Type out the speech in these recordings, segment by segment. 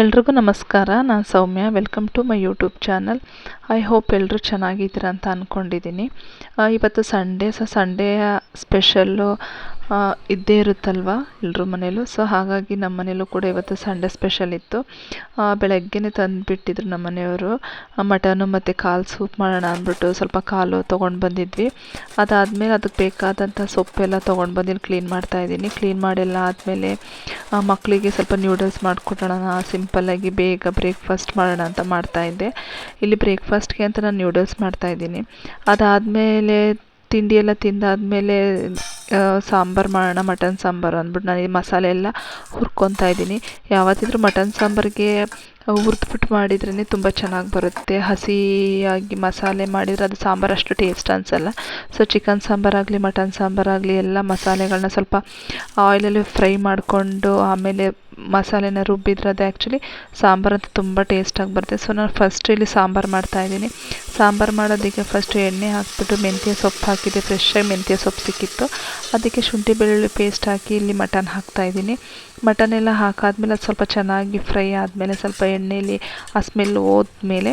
ಎಲ್ರಿಗೂ ನಮಸ್ಕಾರ. ನಾನು Soumya. Welcome to my YouTube channel I hope ಎಲ್ಲರೂ ಚೆನ್ನಾಗಿದ್ದೀರ ಅಂತ ಅಂದ್ಕೊಂಡಿದ್ದೀನಿ ಇವತ್ತು ಸಂಡೇ ಸೊ ಸಂಡೇಯ ಸ್ಪೆಷಲ್ಲು ಇದ್ದೇ ಇರುತ್ತಲ್ವ ಎಲ್ರ ಮನೆಯಲ್ಲೂ ಸೊ ಹಾಗಾಗಿ ನಮ್ಮ ಮನೆಯಲ್ಲೂ ಕೂಡ ಇವತ್ತು ಸಂಡೇ ಸ್ಪೆಷಲ್ ಇತ್ತು. ಬೆಳಗ್ಗೆನೇ ತಂದುಬಿಟ್ಟಿದ್ರು ನಮ್ಮ ಮನೆಯವರು. ಮಟನು ಮತ್ತು ಕಾಲು ಸೂಪ್ ಮಾಡೋಣ ಅಂದ್ಬಿಟ್ಟು ಸ್ವಲ್ಪ ಕಾಲು ತೊಗೊಂಡು ಬಂದಿದ್ವಿ. ಅದಾದಮೇಲೆ ಅದಕ್ಕೆ ಬೇಕಾದಂಥ ಸೊಪ್ಪೆಲ್ಲ ತೊಗೊಂಡು ಬಂದು ಕ್ಲೀನ್ ಮಾಡ್ತಾ ಇದ್ದೀನಿ. ಕ್ಲೀನ್ ಮಾಡೆಲ್ಲ ಆದಮೇಲೆ ಮಕ್ಕಳಿಗೆ ಸ್ವಲ್ಪ ನ್ಯೂಡಲ್ಸ್ ಮಾಡಿಕೊಡೋಣ ಸಿಂಪಲ್ಲಾಗಿ ಬೇಗ ಬ್ರೇಕ್ಫಾಸ್ಟ್ ಮಾಡೋಣ ಅಂತ ಮಾಡ್ತಾಯಿದ್ದೆ ಇಲ್ಲಿ ಬ್ರೇಕ್ಫಾಸ್ಟ್ಗೆ ಅಂತ ನಾನು ನ್ಯೂಡಲ್ಸ್ ಮಾಡ್ತಾಯಿದ್ದೀನಿ ಅದಾದಮೇಲೆ ತಿಂಡಿ ಎಲ್ಲ ತಿಂದಾದಮೇಲೆ ಸಾಂಬಾರು ಮಾಡೋಣ ಮಟನ್ ಸಾಂಬಾರು ಅಂದ್ಬಿಟ್ಟು ನಾನು ಈ ಮಸಾಲೆ ಎಲ್ಲ ಹುರ್ಕೊತಾ ಇದ್ದೀನಿ. ಯಾವತ್ತಿದ್ರೂ ಮಟನ್ ಸಾಂಬಾರಿಗೆ ಹುರಿದ್ಬಿಟ್ಟು ಮಾಡಿದ್ರೇ ತುಂಬ ಚೆನ್ನಾಗಿ ಬರುತ್ತೆ. ಹಸಿಯಾಗಿ ಮಸಾಲೆ ಮಾಡಿದರೆ ಅದು ಸಾಂಬಾರು ಅಷ್ಟು ಟೇಸ್ಟ್ ಅನಿಸಲ್ಲ. ಸೊ ಚಿಕನ್ ಸಾಂಬಾರಾಗಲಿ ಮಟನ್ ಸಾಂಬಾರಾಗಲಿ ಎಲ್ಲ ಮಸಾಲೆಗಳನ್ನ ಸ್ವಲ್ಪ ಆಯಿಲಲ್ಲಿ ಫ್ರೈ ಮಾಡಿಕೊಂಡು ಆಮೇಲೆ ಮಸಾಲೆನ ರುಬ್ಬಿದ್ರೆ ಅದು ಆ್ಯಕ್ಚುಲಿ ಸಾಂಬಾರು ಅಂತ ತುಂಬ ಟೇಸ್ಟಾಗಿ ಬರುತ್ತೆ. ಸೊ ನಾನು ಫಸ್ಟ್ ಇಲ್ಲಿ ಸಾಂಬಾರು ಮಾಡ್ತಾಯಿದ್ದೀನಿ ಸಾಂಬಾರು ಮಾಡೋದಕ್ಕೆ ಫಸ್ಟು ಎಣ್ಣೆ ಹಾಕ್ಬಿಟ್ಟು ಮೆಂತ್ಯ ಸೊಪ್ಪು ಹಾಕಿದ್ದೆ. ಫ್ರೆಶ್ಶಾಗಿ ಮೆಂತ್ಯ ಸೊಪ್ಪು ಸಿಕ್ಕಿತ್ತು. ಅದಕ್ಕೆ ಶುಂಠಿ ಬೆಳ್ಳುಳ್ಳಿ ಪೇಸ್ಟ್ ಹಾಕಿ ಇಲ್ಲಿ ಮಟನ್ ಹಾಕ್ತಾಯಿದ್ದೀನಿ ಮಟನ್ ಎಲ್ಲ ಹಾಕಾದ್ಮೇಲೆ ಅದು ಸ್ವಲ್ಪ ಚೆನ್ನಾಗಿ ಫ್ರೈ ಆದಮೇಲೆ ಸ್ವಲ್ಪ ಎಣ್ಣೆಯಲ್ಲಿ ಆ ಸ್ಮೆಲ್ ಹೋದ್ಮೇಲೆ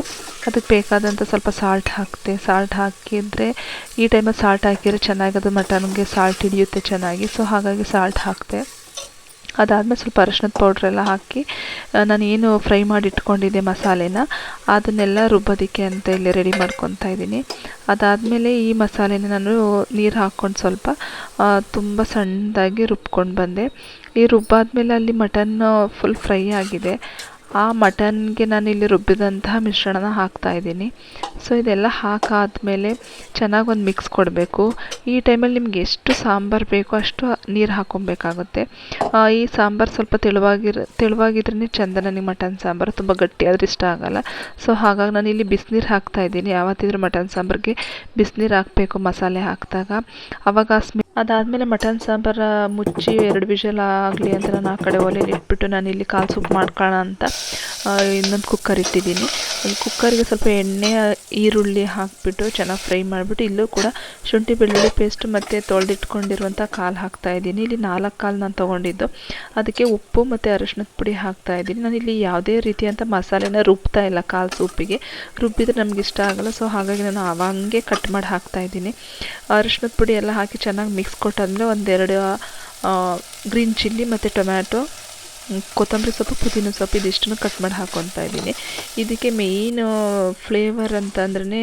ಅದಕ್ಕೆ ಬೇಕಾದಂಥ ಸ್ವಲ್ಪ ಸಾಲ್ಟ್ ಹಾಕಿದೆ ಸಾಲ್ಟ್ ಹಾಕಿದರೆ ಈ ಟೈಮಲ್ಲಿ ಸಾಲ್ಟ್ ಹಾಕಿದರೆ ಚೆನ್ನಾಗಿ ಅದು ಮಟನ್ಗೆ ಸಾಲ್ಟ್ ಹಿಡಿಯುತ್ತೆ ಚೆನ್ನಾಗಿ. ಸೊ ಹಾಗಾಗಿ ಸಾಲ್ಟ್ ಹಾಕಿದೆ ಅದಾದಮೇಲೆ ಸ್ವಲ್ಪ ಅರಶಿನದ ಪೌಡ್ರೆಲ್ಲ ಹಾಕಿ ನಾನು ಏನು ಫ್ರೈ ಮಾಡಿ ಇಟ್ಕೊಂಡಿದ್ದೆ ಮಸಾಲೆನ, ಅದನ್ನೆಲ್ಲ ರುಬ್ಬೋದಕ್ಕೆ ಅಂತ ಇಲ್ಲಿ ರೆಡಿ ಮಾಡ್ಕೊತಾ ಇದ್ದೀನಿ. ಅದಾದಮೇಲೆ ಈ ಮಸಾಲೆನ ನಾನು ನೀರು ಹಾಕ್ಕೊಂಡು ಸ್ವಲ್ಪ ತುಂಬ ಸಣ್ಣದಾಗಿ ರುಬ್ಕೊಂಡು ಬಂದೆ. ಈ ರುಬ್ಬಾದ್ಮೇಲೆ ಅಲ್ಲಿ ಮಟನ್ ಫುಲ್ ಫ್ರೈ ಆಗಿದೆ. ಆ ಮಟನ್ಗೆ ನಾನು ಇಲ್ಲಿ ರುಬ್ಬಿದಂತಹ ಮಿಶ್ರಣನ ಹಾಕ್ತಾ ಇದ್ದೀನಿ. ಸೊ, ಇದೆಲ್ಲ ಹಾಕಾದಮೇಲೆ ಚೆನ್ನಾಗಿ ಒಂದು ಮಿಕ್ಸ್ ಕೊಡಬೇಕು. ಈ ಟೈಮಲ್ಲಿ ನಿಮ್ಗೆ ಎಷ್ಟು ಸಾಂಬಾರು ಬೇಕೋ ಅಷ್ಟು ನೀರು ಹಾಕೊಬೇಕಾಗುತ್ತೆ. ಈ ಸಾಂಬಾರು ಸ್ವಲ್ಪ ತೆಳುವಾಗಿರ ತೆಳುವಾಗಿದ್ರೇ ಚೆಂದ ನನಗೆ ಮಟನ್ ಸಾಂಬಾರು ತುಂಬ ಗಟ್ಟಿಯಾದ್ರೆ ಇಷ್ಟ ಆಗೋಲ್ಲ. ಸೊ, ಹಾಗಾಗಿ ನಾನು ಇಲ್ಲಿ ಬಿಸಿನೀರು ಹಾಕ್ತಾಯಿದ್ದೀನಿ ಯಾವತ್ತಿದ್ರೂ ಮಟನ್ ಸಾಂಬಾರಿಗೆ ಬಿಸಿನೀರು ಹಾಕಬೇಕು ಮಸಾಲೆ ಹಾಕಿದಾಗ. ಆವಾಗ ಸ್ಮೆ ಅದಾದಮೇಲೆ ಮಟನ್ ಸಾಂಬಾರು ಮುಚ್ಚಿ ಎರಡು ವಿಷಲ್ ಆಗಲಿ ಅಂತ ನಾನು ಆ ಕಡೆ ಒಲೆಯಲ್ಲಿ ಇಟ್ಬಿಟ್ಟು ನಾನು ಇಲ್ಲಿ ಕಾಲು ಸೂಪ್ ಮಾಡ್ಕೊಳ್ಳೋಣ ಅಂತ ಇನ್ನೊಂದು ಕುಕ್ಕರ್ ಇಟ್ಟಿದ್ದೀನಿ. ಈ ಕುಕ್ಕರಿಗೆ ಸ್ವಲ್ಪ ಎಣ್ಣೆ, ಈರುಳ್ಳಿ ಹಾಕಿಬಿಟ್ಟು ಚೆನ್ನಾಗಿ ಫ್ರೈ ಮಾಡಿಬಿಟ್ಟು ಇಲ್ಲೂ ಕೂಡ ಶುಂಠಿ, ಬೆಳ್ಳುಳ್ಳಿ ಪೇಸ್ಟ್ ಮತ್ತು ತೊಳೆದಿಟ್ಕೊಂಡಿರುವಂಥ ಕಾಲು ಹಾಕ್ತಾಯಿದ್ದೀನಿ ಇಲ್ಲಿ ನಾಲ್ಕು ಕಾಲು ನಾನು ತೊಗೊಂಡಿದ್ದು. ಅದಕ್ಕೆ ಉಪ್ಪು ಮತ್ತು ಅರಶಿನದ ಪುಡಿ ಹಾಕ್ತಾಯಿದ್ದೀನಿ ನಾನು ಇಲ್ಲಿ ಯಾವುದೇ ರೀತಿಯಂಥ ಮಸಾಲೆನ ರುಬ್ತಾ ಇಲ್ಲ ಕಾಲು ಸೂಪಿಗೆ. ರುಬ್ಬಿದ್ರೆ ನಮ್ಗೆ ಇಷ್ಟ ಆಗೋಲ್ಲ. ಸೊ ಹಾಗಾಗಿ ನಾನು ಅವಾಗೆ ಕಟ್ ಮಾಡಿ ಹಾಕ್ತಾಯಿದ್ದೀನಿ ಅರಶಿನದ ಪುಡಿ ಎಲ್ಲ ಹಾಕಿ ಚೆನ್ನಾಗಿ ಮಿಕ್ಸ್ ಕೊಟ್ಟಂದರೆ ಒಂದೆರಡು ಗ್ರೀನ್ ಚಿಲ್ಲಿ ಮತ್ತು ಟೊಮ್ಯಾಟೊ ಕೊತ್ತಂಬರಿ ಸೊಪ್ಪು, ಪುದೀನ ಸೊಪ್ಪು ಇದಿಷ್ಟನ್ನು ಕಟ್ ಮಾಡಿ ಹಾಕ್ಕೊತಾ ಇದ್ದೀನಿ. ಇದಕ್ಕೆ ಮೇಯ್ನ್ ಫ್ಲೇವರ್ ಅಂತಂದ್ರೆ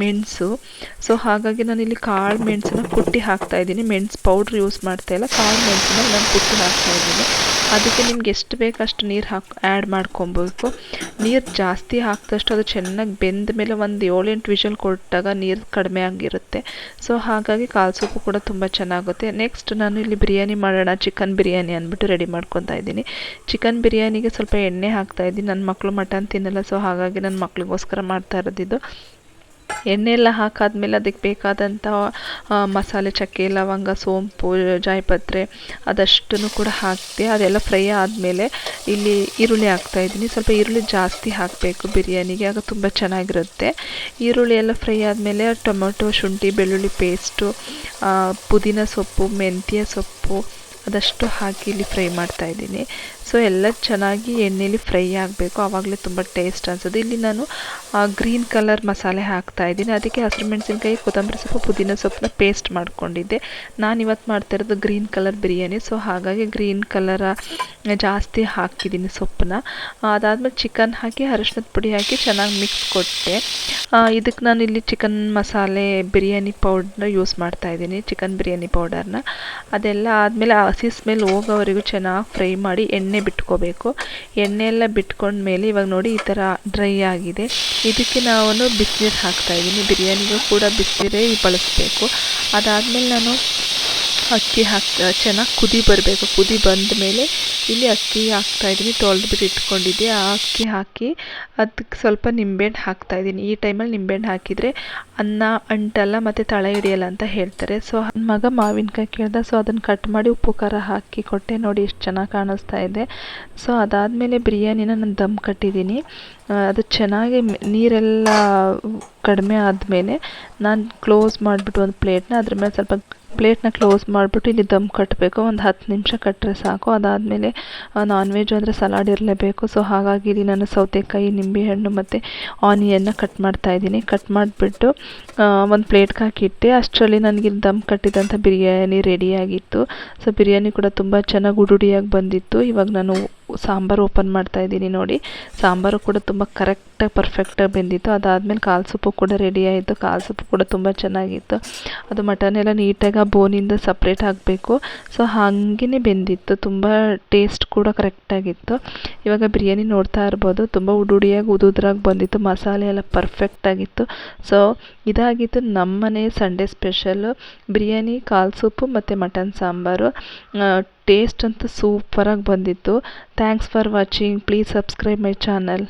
ಮೆಣಸು. ಸೊ ಹಾಗಾಗಿ ಇಲ್ಲಿ ಕಾಳು ಮೆಣಸನ್ನ ಕುಟ್ಟಿ ಹಾಕ್ತಾಯಿದ್ದೀನಿ ಮೆಣಸು ಪೌಡ್ರ್ ಯೂಸ್ ಮಾಡ್ತಾಯಿಲ್ಲ ಕಾಳು ಮೆಣಸನ್ನ ನಾನು ಕುಟ್ಟಿ ಹಾಕ್ತಾಯಿದ್ದೀನಿ ಅದಕ್ಕೆ ನಿಮ್ಗೆ ಎಷ್ಟು ಬೇಕು ಅಷ್ಟು ನೀರು ಹಾಕಿ ಆ್ಯಡ್ ಮಾಡ್ಕೊಬೇಕು. ನೀರು ಜಾಸ್ತಿ ಹಾಕಿದಷ್ಟು ಅದು ಚೆನ್ನಾಗಿ ಬೆಂದ ಮೇಲೆ ಒಂದು ಏಳೆಂಟು ವಿಷಲ್ ಕೊಟ್ಟಾಗ ನೀರು ಕಡಿಮೆ ಆಗಿರುತ್ತೆ. ಸೊ ಹಾಗಾಗಿ ಕಾಲು ಕೂಡ ತುಂಬ ಚೆನ್ನಾಗುತ್ತೆ. ನೆಕ್ಸ್ಟ್ ನಾನು ಇಲ್ಲಿ ಬಿರಿಯಾನಿ ಮಾಡೋಣ, ಚಿಕನ್ ಬಿರಿಯಾನಿ ಅಂದ್ಬಿಟ್ಟು ರೆಡಿ ಮಾಡ್ಕೊತಾ ಇದ್ದೀನಿ. ಚಿಕನ್ ಬಿರಿಯಾನಿಗೆ ಸ್ವಲ್ಪ ಎಣ್ಣೆ ಹಾಕ್ತಾಯಿದ್ದೀನಿ ನನ್ನ ಮಕ್ಕಳು ಮಟನ್ ತಿನ್ನಲ್ಲ ಸೊ ಹಾಗಾಗಿ ನನ್ನ ಮಕ್ಳಿಗೋಸ್ಕರ ಮಾಡ್ತಾ ಇರೋದಿದ್ದು ಎಣ್ಣೆ ಎಲ್ಲ ಹಾಕಾದ್ಮೇಲೆ ಅದಕ್ಕೆ ಬೇಕಾದಂಥ ಮಸಾಲೆ, ಚಕ್ಕೆ, ಲವಂಗ, ಸೋಂಪು, ಜಾಯಪತ್ರೆ ಅದಷ್ಟನ್ನು ಕೂಡ ಹಾಕಿದೆ ಅದೆಲ್ಲ ಫ್ರೈ ಆದಮೇಲೆ ಇಲ್ಲಿ ಈರುಳ್ಳಿ ಹಾಕ್ತಾಯಿದ್ದೀನಿ ಸ್ವಲ್ಪ ಈರುಳ್ಳಿ ಜಾಸ್ತಿ ಹಾಕಬೇಕು ಬಿರಿಯಾನಿಗೆ, ಆಗ ತುಂಬ ಚೆನ್ನಾಗಿರುತ್ತೆ. ಈರುಳ್ಳಿ ಎಲ್ಲ ಫ್ರೈ ಆದಮೇಲೆ ಟೊಮೊಟೊ, ಶುಂಠಿ, ಬೆಳ್ಳುಳ್ಳಿ ಪೇಸ್ಟು ಪುದೀನ ಸೊಪ್ಪು, ಮೆಂತ್ಯ ಸೊಪ್ಪು ಅದಷ್ಟು ಹಾಕಿ ಇಲ್ಲಿ ಫ್ರೈ ಮಾಡ್ತಾಯಿದ್ದೀನಿ ಸೊ, ಎಲ್ಲ ಚೆನ್ನಾಗಿ ಎಣ್ಣೆಲಿ ಫ್ರೈ ಆಗಬೇಕು. ಆವಾಗಲೇ ತುಂಬ ಟೇಸ್ಟ್ ಅನ್ಸೋದು ಇಲ್ಲಿ ನಾನು ಗ್ರೀನ್ ಕಲರ್ ಮಸಾಲೆ ಹಾಕ್ತಾ ಇದ್ದೀನಿ. ಅದಕ್ಕೆ ಹಸಿರು ಮೆಣಸಿನ್ಕಾಯಿ, ಕೊತ್ತಂಬರಿ ಸೊಪ್ಪು, ಪುದೀನ ಸೊಪ್ಪನ್ನ ಪೇಸ್ಟ್ ಮಾಡ್ಕೊಂಡಿದ್ದೆ. ನಾನು ಇವತ್ತು ಮಾಡ್ತಾ ಇರೋದು ಗ್ರೀನ್ ಕಲರ್ ಬಿರಿಯಾನಿ. ಸೊ ಹಾಗಾಗಿ ಗ್ರೀನ್ ಕಲರ ಜಾಸ್ತಿ ಹಾಕಿದ್ದೀನಿ ಸೊಪ್ಪನ್ನ. ಅದಾದಮೇಲೆ ಚಿಕನ್ ಹಾಕಿ ಅರಶಿನದ ಪುಡಿ ಹಾಕಿ ಚೆನ್ನಾಗಿ ಮಿಕ್ಸ್ ಕೊಟ್ಟೆ. ಇದಕ್ಕೆ ನಾನು ಇಲ್ಲಿ ಚಿಕನ್ ಮಸಾಲೆ ಬಿರಿಯಾನಿ ಪೌಡ್ರನ್ನ ಯೂಸ್ ಮಾಡ್ತಾ ಇದ್ದೀನಿ, ಚಿಕನ್ ಬಿರಿಯಾನಿ ಪೌಡರ್ನ. ಅದೆಲ್ಲ ಆದಮೇಲೆ ಹಸಿ ಸ್ಮೆಲ್ ಹೋಗೋವರೆಗೂ ಚೆನ್ನಾಗಿ ಫ್ರೈ ಮಾಡಿ ಎಣ್ಣೆ ಬಿಟ್ಕೋಬೇಕು. ಎಣ್ಣೆ ಎಲ್ಲ ಬಿಟ್ಕೊಂಡ್ಮೇಲೆ ಇವಾಗ ನೋಡಿ ಈ ಥರ ಡ್ರೈ ಆಗಿದೆ. ಇದಕ್ಕೆ ನಾನು ಬಿಸಿನೀರು ಹಾಕ್ತಾಯಿದ್ದೀನಿ ಬಿರಿಯಾನಿಗೂ ಕೂಡ ಬಿಸಿನೀರೇ ಬಳಸಬೇಕು. ಅದಾದಮೇಲೆ ನಾನು ಅಕ್ಕಿ ಹಾಕ್ತಾ, ಚೆನ್ನಾಗಿ ಕುದಿ ಬರಬೇಕು. ಕುದಿ ಬಂದ ಮೇಲೆ ಇಲ್ಲಿ ಅಕ್ಕಿ ಹಾಕ್ತಾ ಇದ್ದೀನಿ. ತೊಳೆದ್ಬಿಟ್ಟು ಇಟ್ಕೊಂಡಿದ್ದೆ. ಆ ಅಕ್ಕಿ ಹಾಕಿ ಅದಕ್ಕೆ ಸ್ವಲ್ಪ ನಿಂಬೆಹಣ್ಣು ಹಾಕ್ತಾ ಇದ್ದೀನಿ. ಈ ಟೈಮಲ್ಲಿ ನಿಂಬೆಹಣ್ಣು ಹಾಕಿದರೆ ಅನ್ನ, ಅಂಟಲ್ಲ ಮತ್ತು ತಳ ಹಿಡಿಯಲ್ಲ ಅಂತ ಹೇಳ್ತಾರೆ. ಸೊ ನನ್ನ ಮಗ ಮಾವಿನಕಾಯಿ ಕೇಳ್ದ. ಸೊ ಅದನ್ನು ಕಟ್ ಮಾಡಿ ಉಪ್ಪು, ಖಾರ ಹಾಕಿ ಕೊಟ್ಟೆ. ನೋಡಿ ಎಷ್ಟು ಚೆನ್ನಾಗಿ ಕಾಣಿಸ್ತಾ ಇದೆ. ಸೊ ಅದಾದಮೇಲೆ ಬಿರಿಯಾನಿನ ನಾನು ದಮ್ ಕಟ್ಟಿದ್ದೀನಿ. ಅದು ಚೆನ್ನಾಗಿ ನೀರೆಲ್ಲ ಕಡಿಮೆ ಆದಮೇಲೆ ನಾನು ಕ್ಲೋಸ್ ಮಾಡಿಬಿಟ್ಟು ಒಂದು ಪ್ಲೇಟ್ನ ಅದ್ರ ಮೇಲೆ ಸ್ವಲ್ಪ ಪ್ಲೇಟ್ನ ಕ್ಲೋಸ್ ಮಾಡಿಬಿಟ್ಟು ಇಲ್ಲಿ ದಮ್ ಕಟ್ಟಬೇಕು. ಒಂದು ಹತ್ತು ನಿಮಿಷ ಕಟ್ಟರೆ ಸಾಕು. ಅದಾದಮೇಲೆ ನಾನ್ ವೆಜ್ ಅಂದರೆ ಸಲಾಡ್ ಇರಲೇಬೇಕು. ಸೊ ಹಾಗಾಗಿ ಇಲ್ಲಿ ನಾನು ಸೌತೆಕಾಯಿ, ನಿಂಬೆಹಣ್ಣು ಮತ್ತು ಆನಿಯನ್ನ ಕಟ್ ಮಾಡ್ತಾ ಇದ್ದೀನಿ. ಕಟ್ ಮಾಡಿಬಿಟ್ಟು ಒಂದು ಪ್ಲೇಟ್ಗೆ ಹಾಕಿಟ್ಟೆ. ಅಷ್ಟರಲ್ಲಿ ನನಗೆ ದಮ್ ಕಟ್ಟಿದಂಥ ಬಿರಿಯಾನಿ ರೆಡಿಯಾಗಿತ್ತು ಸೊ ಬಿರಿಯಾನಿ ಕೂಡ ತುಂಬ ಚೆನ್ನಾಗಿ ಉಡುಡಿಯಾಗಿ ಬಂದಿತ್ತು. ಇವಾಗ ನಾನು ಸಾಂಬಾರು ಓಪನ್ ಮಾಡ್ತಾ ಇದ್ದೀನಿ ನೋಡಿ. ಸಾಂಬಾರು ಕೂಡ ತುಂಬ ಕರೆಕ್ಟಾಗಿ ಪರ್ಫೆಕ್ಟಾಗಿ ಬೆಂದಿತ್ತು. ಅದಾದಮೇಲೆ ಕಾಲು ಸೊಪ್ಪು ಕೂಡ ರೆಡಿ ಆಯಿತು. ಕಾಲು ಸೊಪ್ಪು ಕೂಡ ತುಂಬ ಚೆನ್ನಾಗಿತ್ತು. ಅದು ಮಟನ್ ಎಲ್ಲ ನೀಟಾಗಿ ಆ ಬೋನಿಂದ ಸಪ್ರೇಟ್ ಆಗಬೇಕು. ಸೊ ಹಾಗೇ ಬೆಂದಿತ್ತು. ತುಂಬ ಟೇಸ್ಟ್ ಕೂಡ ಕರೆಕ್ಟಾಗಿತ್ತು ಇವಾಗ ಬಿರಿಯಾನಿ ನೋಡ್ತಾ ಇರ್ಬೋದು. ತುಂಬ ಉಡುಡಿಯಾಗಿ, ಉದುದ್ರಾಗಿ ಬಂದಿತ್ತು. ಮಸಾಲೆ ಎಲ್ಲ ಪರ್ಫೆಕ್ಟಾಗಿತ್ತು ಸೊ ಇದಾಗಿತ್ತು ನಮ್ಮನೆ ಸಂಡೇ ಸ್ಪೆಷಲ್ಲು ಬಿರಿಯಾನಿ, ಕಾಲು ಸೂಪು ಮತ್ತು ಮಟನ್ ಸಾಂಬಾರು. ಟೇಸ್ಟ್ ಅಂತೂ ಸೂಪರಾಗಿ ಬಂದಿತ್ತು. Thanks for watching please subscribe my channel